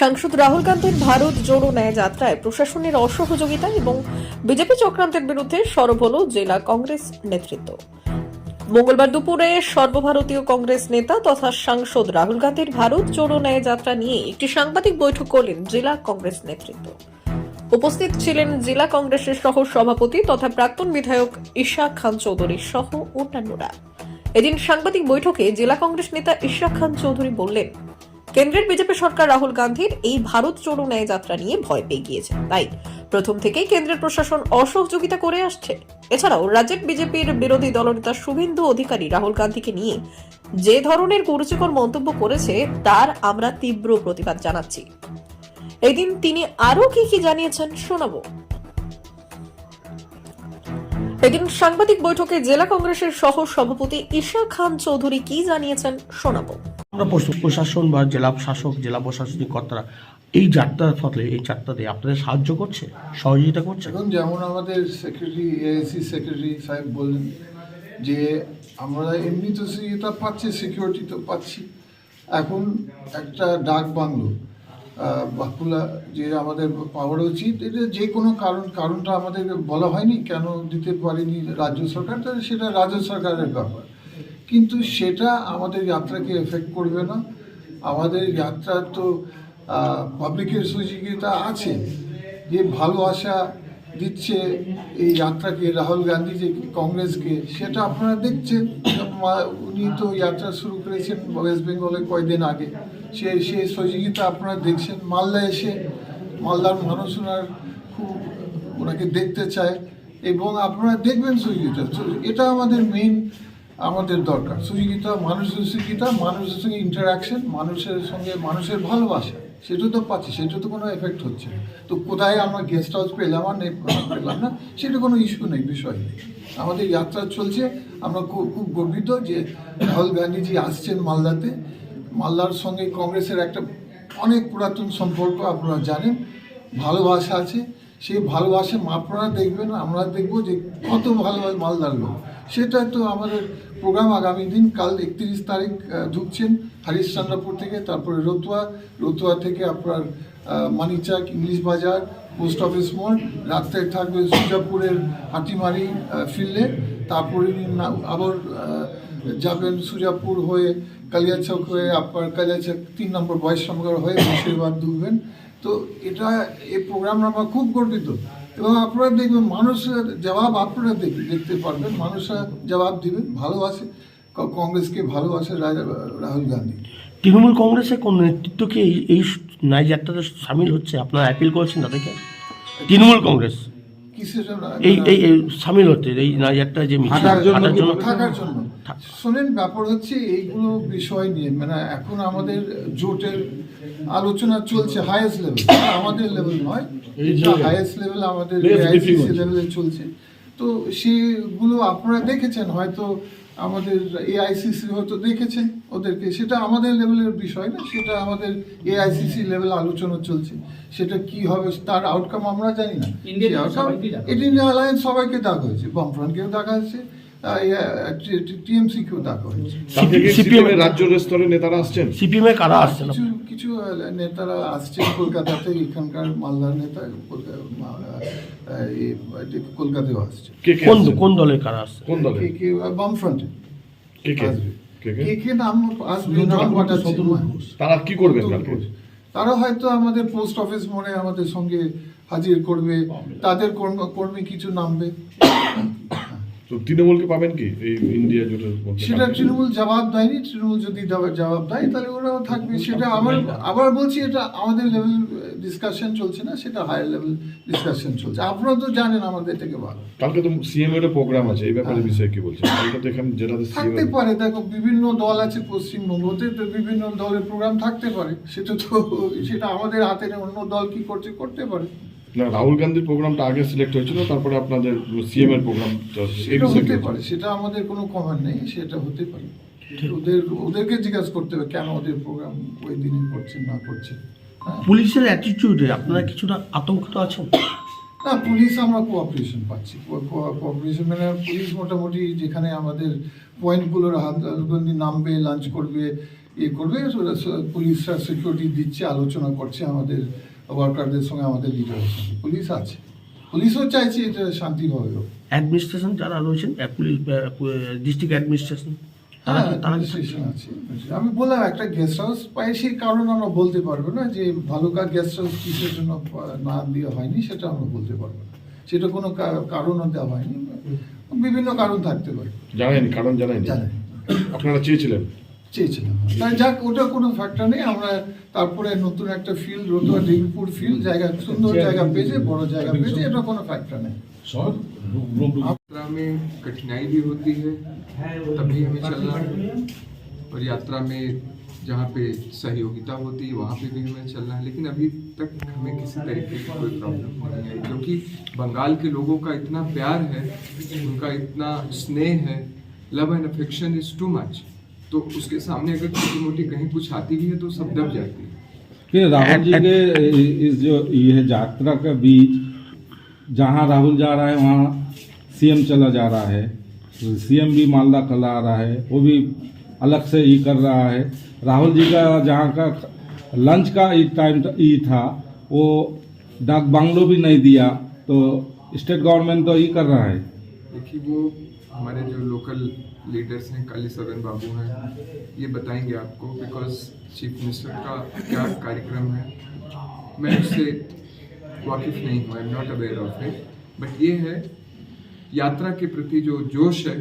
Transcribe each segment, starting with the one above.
সাংসদ রাহুল গান্ধীর ভারত জোড়ো ন্যায় যাত্রায় প্রশাসনের অসহযোগিতা এবং বিজেপি চক্রান্তের বিরুদ্ধে সরব হল জেলা কংগ্রেস নেতৃত্ব। মঙ্গলবার দুপুরে সর্বভারতীয় কংগ্রেস নেতা তথা সাংসদ রাহুল গান্ধীর ভারত জোড়ো ন্যায় যাত্রা নিয়ে একটি সাংবাদিক বৈঠক করলেন জেলা কংগ্রেস নেতৃত্ব। উপস্থিত ছিলেন জেলা কংগ্রেসের সহ সভাপতি তথা প্রাক্তন বিধায়ক ইশাক খান চৌধুরী সহ অন্যান্যরা। এদিন সাংবাদিক বৈঠকে জেলা কংগ্রেস নেতা ইশাক খান চৌধুরী বললেন কেন্দ্রের বিজেপি সরকার রাহুল গান্ধীর এই ভারত জোড়ো ন্যায় যাত্রা নিয়ে ভয় পেয়ে গিয়েছে। তাই প্রথম থেকেই কেন্দ্রের প্রশাসন অসহযোগিতা করে আসছে। এছাড়াও রাজ্যের বিজেপির বিরোধী দলনেতা শুভেন্দু অধিকারী রাহুল গান্ধীকে নিয়ে যে ধরনের কুরুচিকর মন্তব্য করেছে, তার আমরা তীব্র প্রতিবাদ জানাচ্ছি। এদিন তিনি আরও কি কি জানিয়েছেন শোনাবো। এদিন সাংবাদিক বৈঠকে জেলা কংগ্রেসের সহ সভাপতি ঈশা খান চৌধুরী কি জানিয়েছেন শোনাবো। আমরা প্রশ- প্রশাসন বা জেলা শাসক, জেলা প্রশাসনিক কর্তারা এই যাত্রার ফলে, এই যাত্রাতে আপনাদের সাহায্য করছে? সহযোগিতা করছে? এখন যেমন আমাদের সেক্রেটারি এএসসি সেক্রেটারি সাহেব বললেন যে, আমরা এমনি তো এটা পাচ্ছি সিকিউরিটি তো পাচ্ছি। এখন একটা ডাক বাংলো বাকুলা যে আমাদের পাওয়ার উচিত, এটা যে কোনো কারণ, কারণটা আমাদের বলা হয়নি, কেন দিতে পারেনি রাজ্য সরকার, তাহলে সেটা রাজ্য সরকারের ব্যাপার। কিন্তু সেটা আমাদের যাত্রাকে এফেক্ট করবে না। আমাদের যাত্রা তো পাবলিকের সহযোগিতা আছে। যে ভালোবাসা দিচ্ছে এই যাত্রাকে, রাহুল গান্ধী যে কংগ্রেসকে, সেটা আপনারা দেখছেন। উনি তো যাত্রা শুরু করেছেন ওয়েস্ট বেঙ্গলে কয়েকদিন আগে। সে সেই সহযোগিতা আপনারা দেখছেন। মালদা এসে, মালদার মানুষ ওনার খুব, ওনাকে দেখতে চায় এবং আপনারা দেখবেন সহযোগিতা। এটা আমাদের মেইন আমাদের দরকার। সহযোগিতা মানুষের সহযোগিতা মানুষের সঙ্গে ইন্টারাকশন মানুষের সঙ্গে মানুষের ভালোবাসা। সেটা তো পাচ্ছি, সেটা তো কোনো এফেক্ট হচ্ছে না। তো কোথায় আমরা গেস্ট হাউস পেলাম আর নেই পেলাম না, সেটা কোনো ইস্যু নেই, বিষয় নেই। আমাদের যাত্রা চলছে, আমরা খুব খুব গর্বিত যে রাহুল গান্ধীজি আসছেন মালদাতে। মালদার সঙ্গে কংগ্রেসের একটা অনেক পুরাতন সম্পর্ক আপনারা জানেন ভালোবাসা আছে। সেই ভালোবাসা আপনারা দেখবেন, আমরা দেখব যে কত ভালোবাসে মালদার লোক। সেটা তো আমাদের প্রোগ্রাম আগামী দিন কাল একত্রিশ তারিখ ঢুকছেন হরিশ্চন্দ্রপুর থেকে তারপরে রতুয়া রতুয়া থেকে আপনার আহ, মানিকচাক ইংলিশ বাজার পোস্ট অফিস মোড় রাত্রে থাকবে সুজাপুরের হাটিমারি ফিল্ডে তারপরে আবার যাবেন সুজাপুর হয়ে কালিয়াচক হয়ে আপনার কালিয়াচক তিন নম্বর বয়স সংগ্রহ হয়ে মুর্শিদাবাদ ঢুকবেন। তো এটা এই প্রোগ্রাম আমরা খুব গর্বিত। এবং আপনারা দেখবেন মানুষের জবাব আপনারা দেখ- দেখতে পারবেন। মানুষরা জবাব দিবেন ভালোবাসে। কংগ্রেসকে ভালোবাসে রাহুল গান্ধী। তৃণমূল কংগ্রেসের কোন নেতৃত্বকে এই এই ন্যায় সামিল হচ্ছে? আপনারা অ্যাপিল করেছেন তাদেরকে? তৃণমূল কংগ্রেস। এই এই সামিল হচ্ছে এই যাত্রা যে মিছিল হাঁটার জন্য থাকার জন্য। শোনেন ব্যাপার হচ্ছে এইগুলো বিষয় নিয়ে মানে এখন আমাদের জোটের আলোচনা চলছে হাইয়েস্ট লেভেল আমাদের লেভেল নয় হাইয়েস্ট লেভেল আমাদের লেভেলে চলছে। তো সেগুলো আপনারা দেখেছেন হয়তো আমাদের এআইসিসি হয়তো দেখেছেন ওদেরকে। সেটা আমাদের লেভেলের বিষয় না সেটা আমাদের এআইসিসি লেভেল আলোচনা চলছে। সেটা কি হবে তার আউটকাম আমরা জানি না। ইন্ডিয়ান অ্যালায়েন্স সবাইকে ডাকা হয়েছে। বামফ্রন্টকেও ডাকা হয়েছে। টিএমসিকেও ডাকা হয়েছে সিপিএম এর রাজ্য স্তরের নেতারা আসছেন? সিপিএম এ কারা আসছেন কিছু কিছু নেতারা আসছে কলকাতাতে এখানকার মালদার নেতা কলকাতাতেও আসছে। কে কে কোন কোন দলের কারা আসছে? কোন দলে কে কে বামফ্রন্টে কে কে? আসবে। কে কে? নাম আসবে নাম পাঠাচ্ছে তারা কি করবেন কালকে তারা হয়তো আমাদের পোস্ট অফিস মোড়ে আমাদের সঙ্গে হাজির করবে। তাদের কর্ম- কিছু নামবে। তো তৃণমূলকে পাবেন কি? এই ইন্ডিয়া জোটের সেটা তৃণমূল জবাব দেয়নি তৃণমূল যদি জবাব জবাব দেয় তাহলে ওরাও থাকবে। সেটা আবার আবার বলছি এটা আমাদের লেভেল ডিসকাশন চলছে না সেটা হায়ার লেভেল ডিসকাশন চলছে। আপনারা তো জানেন আমাদের থেকে ভালো। কালকে তো সিএম এর প্রোগ্রাম আছে এই ব্যাপারে বিষয়ে কি বলছেন? কালকে তো এখানে জেলাতে সিএম থাকতে পারে দেখো বিভিন্ন দল আছে পশ্চিমবঙ্গতে তো বিভিন্ন দলের প্রোগ্রাম থাকতে পারে। সেটা তো সেটা আমাদের হাতে নেই অন্য দল কি করছে করতে পারে। না রাহুল গান্ধীর প্রোগ্রামটা আগে সিলেক্ট হয়েছিল তারপরে আপনাদের সিএম এর প্রোগ্রাম সেটা হতে পারে সেটা আমাদের কোনো কমেন্ট নেই সেটা হতে পারে। ওদের ওদেরকে জিজ্ঞাসা করতে হবে কেন ওদের প্রোগ্রাম ওই দিনই করছেন না করছেন? হ্যাঁ পুলিশের অ্যাটিটিউডে আপনারা কিছুটা আতঙ্কিত আছেন? না পুলিশ আমরা কোঅপারেশন পাচ্ছি। কোঅপারেশন মানে পুলিশ মোটামুটি যেখানে আমাদের পয়েন্টগুলোর হাতবন্দি নামবে লাঞ্চ করবে ইয়ে করবে পুলিশরা সিকিউরিটি দিচ্ছে আলোচনা করছে আমাদের ওয়ার্কারদের সঙ্গে আমাদের লিডারের সঙ্গে। পুলিশ আছে। পুলিশও চাইছে এটা শান্তিভাবে হোক অ্যাডমিনিস্ট্রেশন যারা রয়েছেন পুলিশ ডিস্ট্রিক্ট অ্যাডমিনিস্ট্রেশন তারা হ্যাঁ তারা আমি বললাম একটা গেস্ট হাউস পাই সেই কারণ আমরা বলতে পারব না যে ভালুকা গেস্ট হাউস কিসের জন্য না দেওয়া হয়নি সেটা আমরা বলতে পারব না। সেটা কোনো কারণও দেওয়া হয়নি বিভিন্ন কারণ থাকতে পারে। জানায়নি কারণ জানায়নি জানেন আপনারা চেয়েছিলেন? চেয়েছিলাম। তাই যাক ওটা কোনো ফ্যাক্টর নেই আমরা তারপরে নতুন একটা ফিল্ড রতুয়া দেবীপুর ফিল্ড জায়গা সুন্দর জায়গা পেয়েছে বড় জায়গা পেয়েছে এটা কোনো ফ্যাক্টর নেই। यात्रा में कठिनाई भी होती है तभी हमें चलना है और यात्रा में जहाँ पे सहयोगिता होती है वहाँ पे भी हमें चलना है। लेकिन अभी तक हमें किसी तरीके की कोई प्रॉब्लम नहीं आई। क्योंकि बंगाल के लोगों का इतना प्यार है उनका इतना स्नेह है love and affection is too much तो उसके सामने अगर छोटी मोटी कहीं कुछ आती भी है तो सब दब जाती है। कि राहुल जी के इस जो ये यात्रा के बीच जहाँ राहुल जा रहा है वहाँ सीएम चला जा रहा है सीएम भी मालदा कला आ रहा है, वो भी अलग से ही कर रहा है। राहुल जी का जहाँ का लंच का ई टाइम ई था, वो डाक बांग्लो भी नहीं दिया तो स्टेट गवर्नमेंट तो ये कर रहा है। देखिए, वो हमारे जो लोकल लीडर्स हैं काली सवन बाबू हैं, ये बताएँगे आपको बिकॉज़ चीफ मिनिस्टर का क्या कार्यक्रम है? मैं उससे वाकिफ नहीं हूँ I am not aware of it but ये है यात्रा के प्रति जो जोश है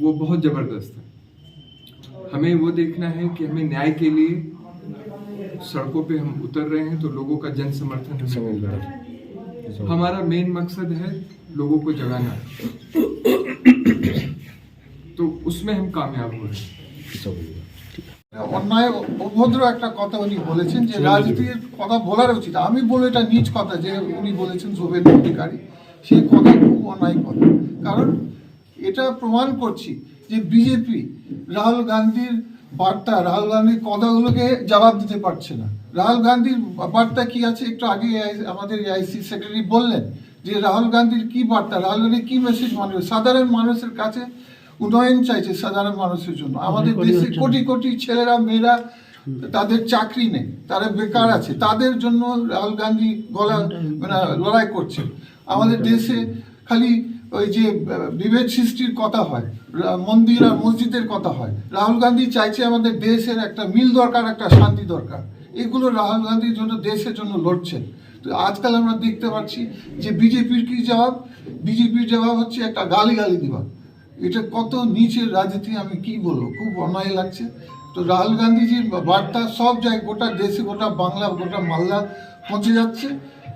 वो बहुत ज़बरदस्त है हमें वो देखना है कि हमें न्याय के लिए सड़कों पे हम उतर रहे हैं तो लोगों का जन समर्थन हमें मिल रहा है हमारा मेन मकसद है लोगों को जगाना तो उसमें हम कामयाब हो रहे हैं অন্যায় অভদ্র একটা কথা উনি বলেছেন যে রাজনীতির কথা বলার উচিত আমি বলে এটা নিজ কথা যে উনি বলেছেন শুভেন্দু অধিকারী সেই কথা খুব অন্যায় কথা কারণ এটা প্রমাণ করছি যে বিজেপি রাহুল গান্ধীর বার্তা রাহুল গান্ধীর কথাগুলোকে জবাব দিতে পারছে না। রাহুল গান্ধীর বার্তা কি আছে? একটু আগে আমাদের আইসি সেক্রেটারি বললেন যে রাহুল গান্ধীর কি বার্তা? রাহুল গান্ধীর কি মেসেজ মানুষ সাধারণ মানুষের কাছে উন্নয়ন চাইছে সাধারণ মানুষের জন্য। আমাদের দেশে কোটি কোটি ছেলেরা মেয়েরা তাদের চাকরি নেই তারা বেকার আছে। তাদের জন্য রাহুল গান্ধী গলা মানে লড়াই করছে। আমাদের দেশে খালি ওই যে বিভেদ সৃষ্টির কথা হয়। মন্দির আর মসজিদের কথা হয়। রাহুল গান্ধী চাইছে আমাদের দেশের একটা মিল দরকার একটা শান্তি দরকার। এগুলো রাহুল গান্ধীর জন্য দেশের জন্য লড়ছেন তো আজকাল আমরা দেখতে পাচ্ছি যে বিজেপির কি জবাব? বিজেপির জবাব হচ্ছে একটা গালি গালি দেওয়া। এটা কত নিচের রাজনীতি আমি কি বলব? খুব অন্যায় লাগছে। তো রাহুল গান্ধীজির বার্তা সব জায়গায় গোটা দেশে গোটা বাংলা গোটা মালদা পৌঁছে যাচ্ছে।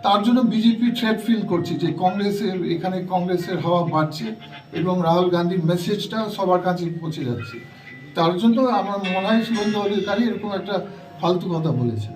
তার জন্য বিজেপি থ্রেট ফিল করছে যে কংগ্রেসের, এখানে কংগ্রেসের হাওয়া বাড়ছে এবং রাহুল গান্ধীর মেসেজটা সবার কাছে পৌঁছে যাচ্ছে। তার জন্য আমার মনে হয় শুভেন্দু অধিকারী এরকম একটা ফালতু কথা বলেছে